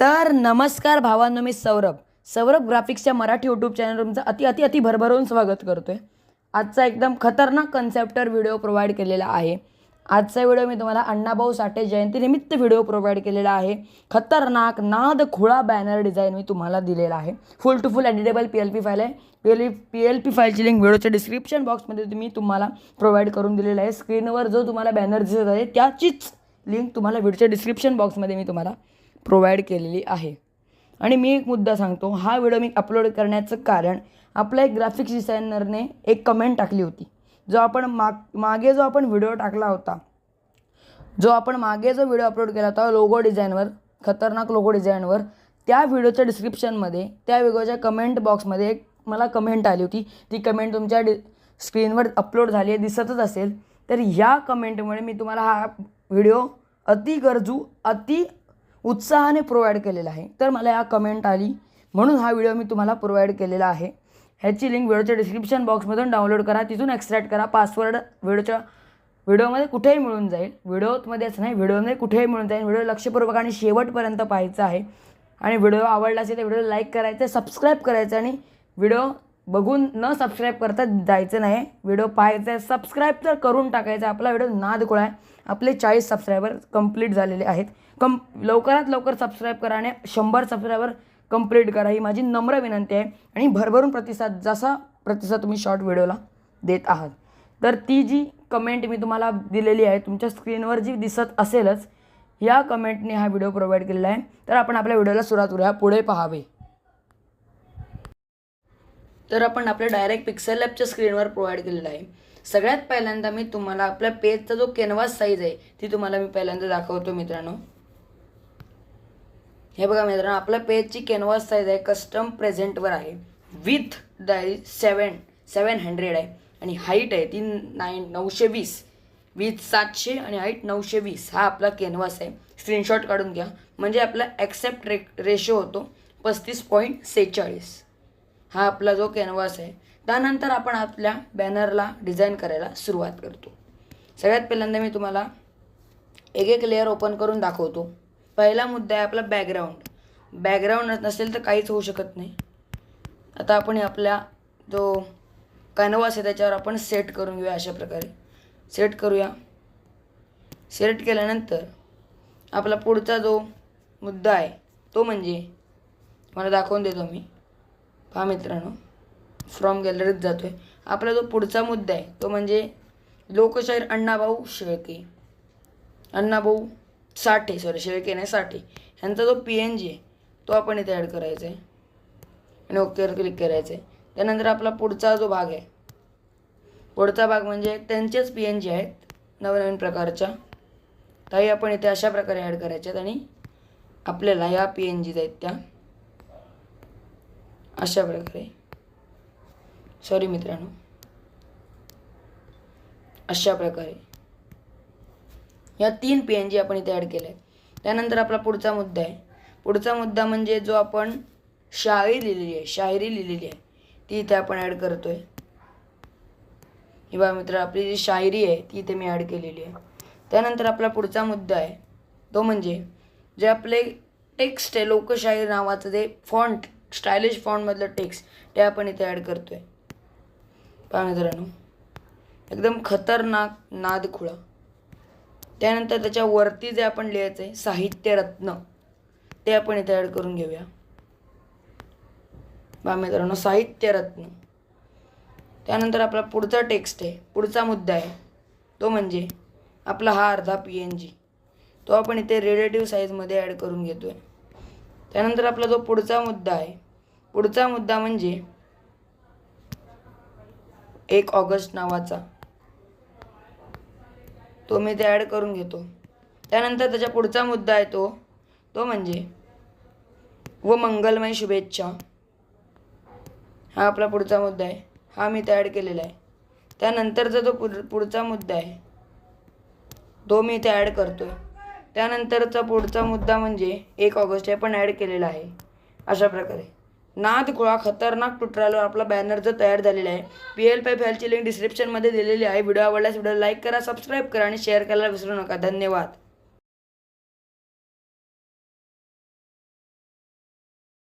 तर नमस्कार भावांनो मी सौरभ. सौरभ ग्राफिक्सच्या मराठी यूट्यूब चॅनल तुमचं अति अति अति भरभरून स्वागत करतो आहे आजचा एकदम खतरनाक कन्सेप्टर व्हिडिओ प्रोव्हाइड केलेला आहे. आजचा व्हिडिओ मी तुम्हाला अण्णाभाऊ साठे जयंतीनिमित्त व्हिडिओ प्रोव्हाइड केलेला आहे. खतरनाक नाद खुळा बॅनर डिझाईन मी तुम्हाला दिलेला आहे. Full to full editable P L P file आहे. P L P L P फाईलची लिंक व्हिडिओच्या डिस्क्रिप्शन बॉक्समध्ये मी तुम्हाला प्रोव्हाइड करून दिलेला आहे. स्क्रीनवर जो तुम्हाला बॅनर दिसत आहे त्याचीच लिंक तुम्हाला व्हिडिओच्या डिस्क्रिप्शन बॉक्समध्ये मी तुम्हाला प्रोव्हाइड केलेली आहे. आणि मी एक मुद्दा सांगतो हा व्हिडिओ मी अपलोड करण्याचं कारण आपल्या एक ग्राफिक्स डिझायनरने एक कमेंट टाकली होती. जो आपण माग मागे जो आपण व्हिडिओ टाकला होता जो आपण मागे जो व्हिडिओ अपलोड केला होता लोगो डिझाईनवर खतरनाक लोगो डिझाईनवर त्या व्हिडिओच्या डिस्क्रिप्शनमध्ये त्या व्हिडिओच्या कमेंट बॉक्समध्ये एक मला कमेंट आली होती. ती कमेंट तुमच्या डि स्क्रीनवर अपलोड झाली आहे दिसतच असेल. तर ह्या कमेंटमुळे मी तुम्हाला हा व्हिडिओ अति गरजू अति उत्साहाने प्रोव्हाइड केलेला आहे. तर मला या कमेंट आली. म्हणून हा व्हिडिओ मी तुम्हाला प्रोव्हाइड केलेला आहे. ह्याची लिंक व्हिडिओच्या डिस्क्रिप्शन बॉक्समधून डाउनलोड करा. तिथून एक्स्ट्रॅक्ट करा. पासवर्ड व्हिडिओच्या व्हिडिओमध्ये कुठेही मिळून जाईल. व्हिडिओमध्येच नाही. व्हिडिओमध्ये कुठेही मिळून जाईल. व्हिडिओ लक्षपूर्वक आणि शेवटपर्यंत पाहायचा आहे. आणि व्हिडिओ आवडला असेल तर व्हिडिओ लाईक करायचं सबस्क्राईब करायचं आणि व्हिडिओ बघून न सबस्क्राईब करता जायचं नाही. व्हिडिओ पाहायचा आहे. सबस्क्राईब तर करून टाकायचा. आहे. आपला व्हिडिओ नादगोळा आहे. आपले चाळीस सबस्क्रायबर कंप्लीट झालेले आहेत. कम लवकरात लवकर सबस्क्राईब करा आणि शंभर सबस्क्रायबर कंप्लीट करा. ही माझी नम्र विनंती आहे. आणि भरभरून प्रतिसाद जसा प्रतिसाद तुम्ही शॉर्ट व्हिडिओला देत आहात. तर ती जी कमेंट मी तुम्हाला दिलेली आहे तुमच्या स्क्रीनवर जी दिसत असेलच या कमेंटने हा व्हिडिओ प्रोव्हाइड केलेला आहे. तर आपण आपल्या व्हिडिओला सुरुवात करूया. पुढे पहावे. तर आपण आपल्या डायरेक्ट पिक्सेल लॅबच्या स्क्रीनवर प्रोव्हाइड केलेला आहे. सगळ्यात पहिल्यांदा मी तुम्हाला आपल्या पेजचा जो कॅनव्हास साईज आहे ती तुम्हाला मी पहिल्यांदा दाखवतो मित्रांनो. हे बघा मित्रांनो आपल्या पेजची कॅनव्हास साईज आहे कस्टम प्रेझेंटवर आहे. विथ डायरी सेवन सेवन हंड्रेड आहे. आणि हाईट आहे ती नाईन नऊशे वीस. विथ सातशे आणि हाईट नऊशे वीस. हा आपला कॅनव्हास आहे. स्क्रीनशॉट काढून घ्या. म्हणजे आपला ॲक्सेप्ट रे रेशो होतो पस्तीस पॉईंट सेहेचाळीस. हा आपला जो कॅनव्हास आहे त्यानंतर आपण आपल्या बॅनरला डिझाईन करायला सुरुवात करतो. सगळ्यात पहिल्यांदा मी तुम्हाला एक एक लेअर ओपन करून दाखवतो. पहिला मुद्दा आहे आपला बॅकग्राऊंड बॅकग्राऊंड नसेल तर काहीच होऊ शकत नाही. आता आपण आपल्या जो कॅनव्हास आहे त्याच्यावर आपण सेट करून घेऊया अशा प्रकारे. सेट करूया. सेट केल्यानंतर आपला पुढचा जो मुद्दा आहे तो म्हणजे मला दाखवून देतो मी. पहा मित्रांनो फ्रॉम गॅलरीत जातो आहे आपला जो पुढचा मुद्दा आहे तो म्हणजे लोकशाहीर अण्णाभाऊ शेळके. अण्णाभाऊ साठे सॉरी शेळके नाही साठे. ह्यांचा जो पी एन जी आहे तो आपण इथे ॲड करायचा आहे आणि ओकेवर क्लिक करायचं आहे त्यानंतर आपला पुढचा जो भाग आहे पुढचा भाग म्हणजे त्यांचेच पी एन जी आहेत नवनवीन प्रकारच्या. त्याही आपण इथे अशा प्रकारे ॲड करायच्यात आणि आपल्याला ह्या पी एन जीज आहेत त्या. अशा प्रकारे. सॉरी मित्रांनो. अशा प्रकारे. या तीन पी एन जी आपण इथे ॲड केल्या आहेत त्यानंतर आपला पुढचा मुद्दा आहे. पुढचा मुद्दा म्हणजे जो आपण शाळी लिहिलेली आहे शायरी लिहिलेली आहे ती इथे आपण ॲड करतो आहे किंवा मित्र आपली जी शायरी आहे ती इथे मी ॲड केलेली आहे. त्यानंतर आपला पुढचा मुद्दा आहे तो म्हणजे जे आपले टेक्स्ट आहे लोकशाहीर नावाचं जे फॉन्ट स्टायलिश फॉन्टमधलं टेक्स्ट ते आपण इथे ॲड करतो आहे पहा मित्रांनो. एकदम खतरनाक नादखुळा. त्यानंतर त्याच्या वरती जे आपण लिहायचं आहे साहित्यरत्न ते आपण इथे ॲड करून घेऊया. पहा मित्रांनो साहित्यरत्न. त्यानंतर आपला पुढचा टेक्स्ट आहे पुढचा मुद्दा आहे. तो म्हणजे आपला हा अर्धा पी एन जी तो आपण इथे रिलेटिव्ह साईजमध्ये ॲड करून घेतो आहे त्यानंतर आपला जो पुढचा मुद्दा आहे पुढचा मुद्दा म्हणजे एक ऑगस्ट नावाचा. तो मी ते ॲड करून घेतो. त्यानंतर त्याच्या पुढचा मुद्दा आहे तो तो म्हणजे व मंगलमय शुभेच्छा. हा आपला पुढचा मुद्दा आहे. हा मी ते ॲड केलेला आहे. त्यानंतरचा जो पुढ पुढचा मुद्दा आहे तो मी इथे ॲड करतो आहे त्यानंतरचा पुढचा मुद्दा म्हणजे एक ऑगस्ट हे पण ॲड केलेला आहे. अशा प्रकारे. नाद गोळा खतरनाक ट्युटोरियलवर आपला बॅनर जो तयार झालेला आहे पी एल पी फॅलची लिंक डिस्क्रिप्शनमध्ये दिलेली आहे. व्हिडिओ आवडल्यास व्हिडिओ लाईक करा सबस्क्राईब करा आणि शेअर करायला विसरू नका. धन्यवाद.